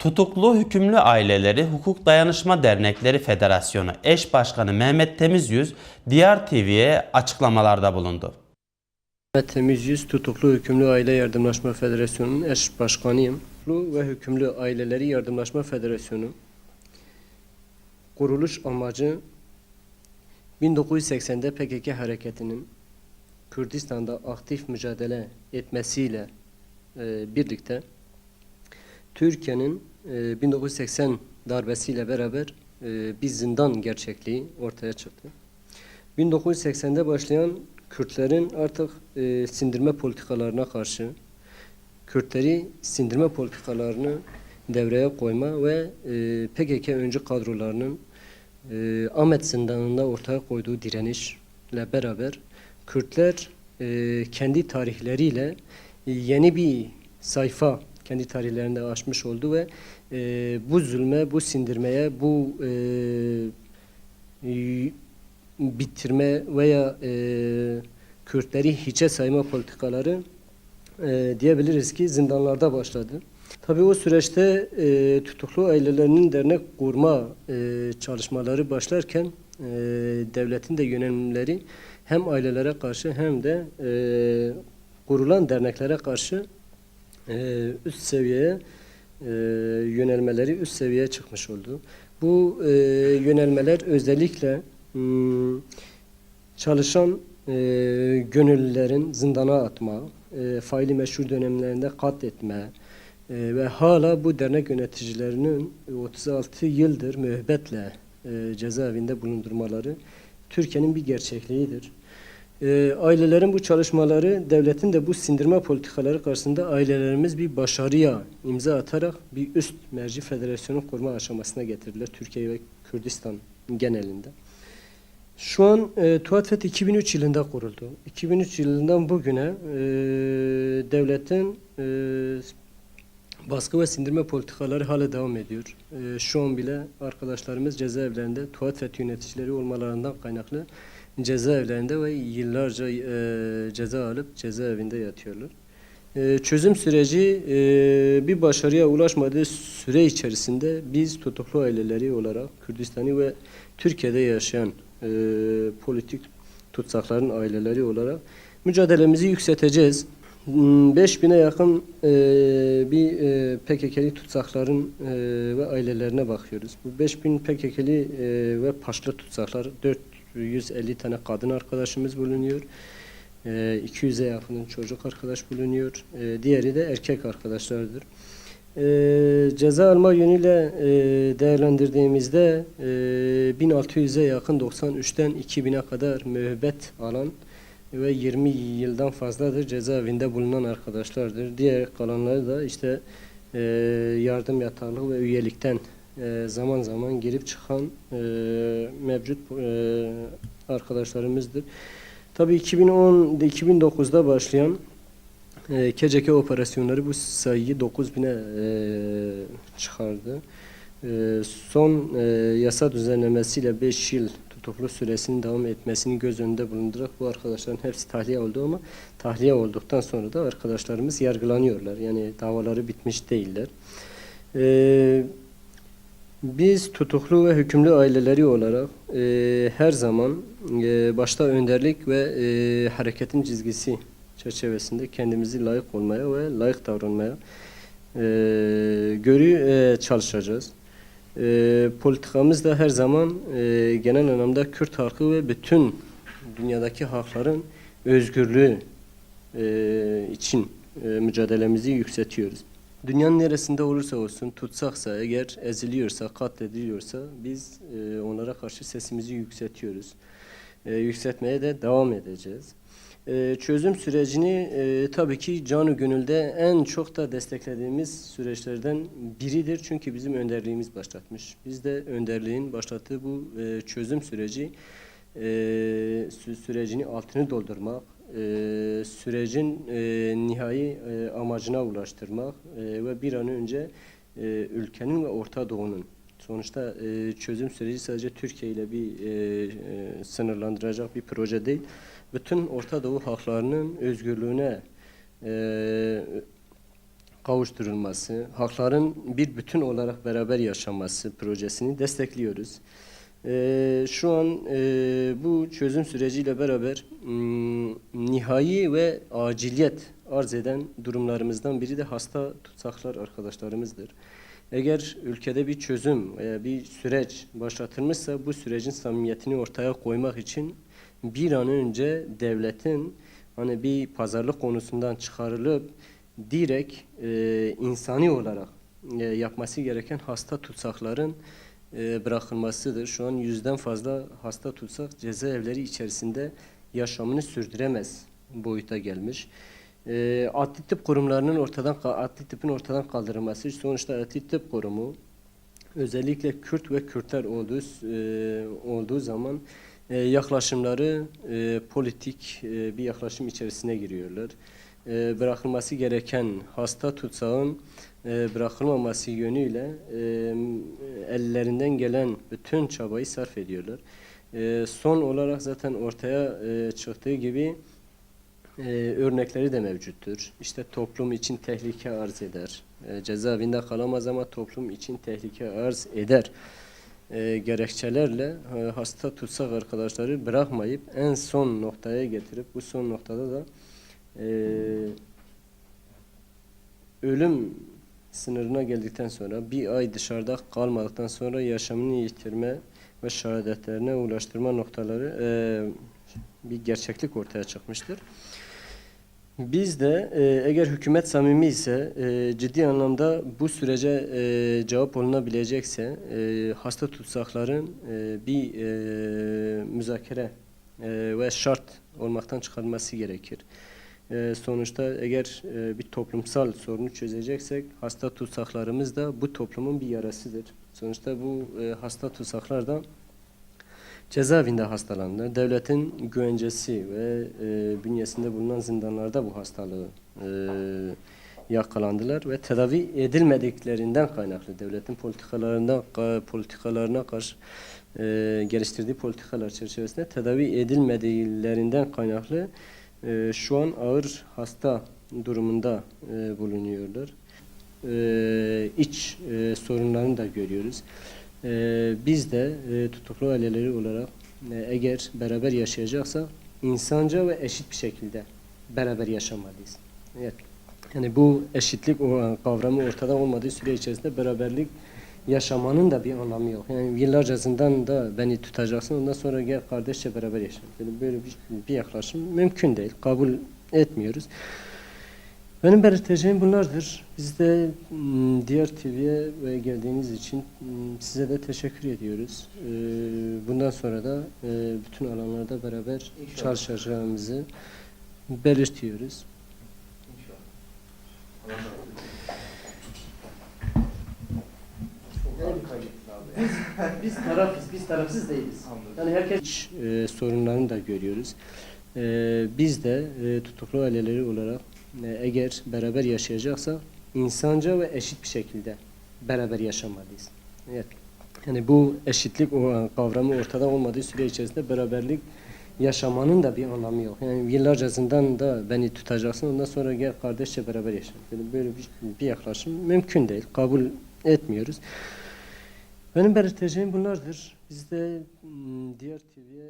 Tutuklu Hükümlü Aileleri Hukuk Dayanışma Dernekleri Federasyonu eş başkanı Mehmet Temizyüz Diyar TV'ye açıklamalarda bulundu. Mehmet Temiz Yüz Tutuklu Hükümlü Aile Yardımlaşma Federasyonu'nun eş başkanıyım. Tutuklu ve Hükümlü Aileleri Yardımlaşma Federasyonu kuruluş amacı 1980'de PKK hareketinin Kürdistan'da aktif mücadele etmesiyle e, birlikte Türkiye'nin e, 1980 darbesiyle beraber e, bir zindan gerçekliği ortaya çıktı. 1980'de başlayan Kürtlerin artık e, sindirme politikalarına karşı Kürtleri sindirme politikalarını devreye koyma ve e, PKK öncü kadrolarının e, Ahmet zindanında ortaya koyduğu direnişle beraber Kürtler e, kendi tarihleriyle e, yeni bir sayfa kendi tarihlerinde açmış oldu ve e, bu zulme, bu sindirmeye, bu e, bitirme veya e, Kürtleri hiçe sayma politikaları e, diyebiliriz ki zindanlarda başladı. Tabii o süreçte e, tutuklu ailelerinin dernek kurma e, çalışmaları başlarken e, devletin de yönelimleri hem ailelere karşı hem de e, kurulan derneklere karşı e, üst seviyeye e, yönelmeleri üst seviyeye çıkmış oldu. Bu e, yönelmeler özellikle hmm, çalışan e, gönüllülerin zindana atma, e, faili meşhur dönemlerinde katletme ve hala bu dernek yöneticilerinin 36 yıldır müebbetle cezaevinde bulundurmaları Türkiye'nin bir gerçekliğidir. E, ailelerin bu çalışmaları, devletin de bu sindirme politikaları karşısında ailelerimiz bir başarıya imza atarak bir üst merci federasyonu kurma aşamasına getirdiler Türkiye ve Kürdistan genelinde. Şu an e, Tuatfet 2003 yılında kuruldu. 2003 yılından bugüne e, devletin e, baskı ve sindirme politikaları hala devam ediyor. E, şu an bile arkadaşlarımız cezaevlerinde Tuatfet yöneticileri olmalarından kaynaklı cezaevlerinde ve yıllarca e, ceza alıp cezaevinde yatıyorlar. E, çözüm süreci e, bir başarıya ulaşmadığı süre içerisinde biz tutuklu aileleri olarak Kürdistan'ı ve Türkiye'de yaşayan e, politik tutsakların aileleri olarak mücadelemizi yükselteceğiz. Hmm, 5000'e yakın e, bir e, PKK'li tutsakların e, ve ailelerine bakıyoruz. Bu 5000 PKK'li e, ve Paşlı tutsaklar 450 tane kadın arkadaşımız bulunuyor. E, 200'e yakın çocuk arkadaş bulunuyor. E, diğeri de erkek arkadaşlardır. E, ceza alma yönüyle e, değerlendirdiğimizde e, 1600'e yakın 93'ten 2000'e kadar müebbet alan ve 20 yıldan fazladır cezaevinde bulunan arkadaşlardır. Diğer kalanları da işte e, yardım yatarlık ve üyelikten zaman zaman girip çıkan e, mevcut e, arkadaşlarımızdır. Tabii 2010 2009'da başlayan e, KCK operasyonları bu sayıyı 9000'e e, çıkardı. E, son e, yasa düzenlemesiyle 5 yıl tutuklu süresinin devam etmesini göz önünde bulundurarak bu arkadaşların hepsi tahliye oldu ama tahliye olduktan sonra da arkadaşlarımız yargılanıyorlar. Yani davaları bitmiş değiller. E, biz tutuklu ve hükümlü aileleri olarak e, her zaman e, başta önderlik ve e, hareketin çizgisi çerçevesinde kendimizi layık olmaya ve layık davranmaya e, görü e, çalışacağız. E, politikamız da her zaman e, genel anlamda Kürt halkı ve bütün dünyadaki halkların özgürlüğü e, için e, mücadelemizi yükseltiyoruz. Dünyanın neresinde olursa olsun tutsaksa eğer eziliyorsa, katlediliyorsa biz e, onlara karşı sesimizi yükseltiyoruz. E, yükseltmeye de devam edeceğiz. E, çözüm sürecini e, tabii ki canı gönülde en çok da desteklediğimiz süreçlerden biridir. Çünkü bizim önderliğimiz başlatmış. Biz de önderliğin başlattığı bu e, çözüm süreci e, sü- sürecini altını doldurmak, e, sürecin e, nihai e, amacına ulaştırmak e, ve bir an önce e, ülkenin ve Orta Doğu'nun sonuçta e, çözüm süreci sadece Türkiye ile bir e, e, sınırlandıracak bir proje değil. Bütün Orta Doğu halklarının özgürlüğüne e, kavuşturulması, halkların bir bütün olarak beraber yaşaması projesini destekliyoruz. Ee, şu an e, bu çözüm süreciyle beraber mm, nihai ve aciliyet arz eden durumlarımızdan biri de hasta tutsaklar arkadaşlarımızdır. Eğer ülkede bir çözüm veya bir süreç başlatılmışsa bu sürecin samimiyetini ortaya koymak için bir an önce devletin hani bir pazarlık konusundan çıkarılıp direkt e, insani olarak e, yapması gereken hasta tutsakların bırakılmasıdır. Şu an yüzden fazla hasta tutsak cezaevleri içerisinde yaşamını sürdüremez boyuta gelmiş. E, adli tıp kurumlarının ortadan adli tıpın ortadan kaldırılması sonuçta adli tıp kurumu özellikle Kürt ve Kürtler olduğu e, olduğu zaman e, yaklaşımları e, politik e, bir yaklaşım içerisine giriyorlar. E, bırakılması gereken hasta tutsağın e, bırakılmaması yönüyle e, ellerinden gelen bütün çabayı sarf ediyorlar. E, son olarak zaten ortaya e, çıktığı gibi e, örnekleri de mevcuttur. İşte toplum için tehlike arz eder. E, cezaevinde kalamaz ama toplum için tehlike arz eder. E, gerekçelerle e, hasta tutsak arkadaşları bırakmayıp en son noktaya getirip bu son noktada da e, ölüm sınırına geldikten sonra bir ay dışarıda kalmadıktan sonra yaşamını yitirme ve şehadetlerine ulaştırma noktaları e, bir gerçeklik ortaya çıkmıştır. Biz de e, eğer hükümet samimi ise e, ciddi anlamda bu sürece e, cevap olunabilecekse e, hasta tutsakların e, bir e, müzakere e, ve şart olmaktan çıkarılması gerekir. E, sonuçta eğer e, bir toplumsal sorunu çözeceksek hasta tutsaklarımız da bu toplumun bir yarasıdır. Sonuçta bu e, hasta tutsaklar da cezaevinde hastalandılar. Devletin güvencesi ve e, bünyesinde bulunan zindanlarda bu hastalığı e, yakalandılar ve tedavi edilmediklerinden kaynaklı devletin politikalarından ka- politikalarına karşı e, geliştirdiği politikalar çerçevesinde tedavi edilmediklerinden kaynaklı e, şu an ağır hasta durumunda e, bulunuyorlar. E, iç e, sorunlarını da görüyoruz. Ee, biz de e, tutuklu aileleri olarak e, eğer beraber yaşayacaksak insanca ve eşit bir şekilde beraber yaşamalıyız. Evet. Yani bu eşitlik o kavramı ortada olmadığı süre içerisinde beraberlik yaşamanın da bir anlamı yok. Yani yıllarca zindanda beni tutacaksın ondan sonra gel kardeşçe beraber yaşayalım. Yani böyle bir, bir yaklaşım mümkün değil. Kabul etmiyoruz. Benim belirteceğim bunlardır. Biz de m, diğer TV'ye geldiğiniz için m, size de teşekkür ediyoruz. Ee, Bundan sonra da e, bütün alanlarda beraber çalışacağımızı belirtiyoruz. Biz tarafız, biz tarafsız değiliz. Yani herkes e, sorunlarını da görüyoruz. E, biz de e, tutuklu aileleri olarak e, eğer beraber yaşayacaksak insanca ve eşit bir şekilde beraber yaşamalıyız. Evet. Yani bu eşitlik o kavramı ortada olmadığı süre içerisinde beraberlik yaşamanın da bir anlamı yok. Yani yıllarca zindanda beni tutacaksın ondan sonra gel kardeşçe beraber yaşayalım. Yani böyle bir, bir yaklaşım mümkün değil. Kabul etmiyoruz. Benim belirteceğim bunlardır. Biz de m, diğer TV'ye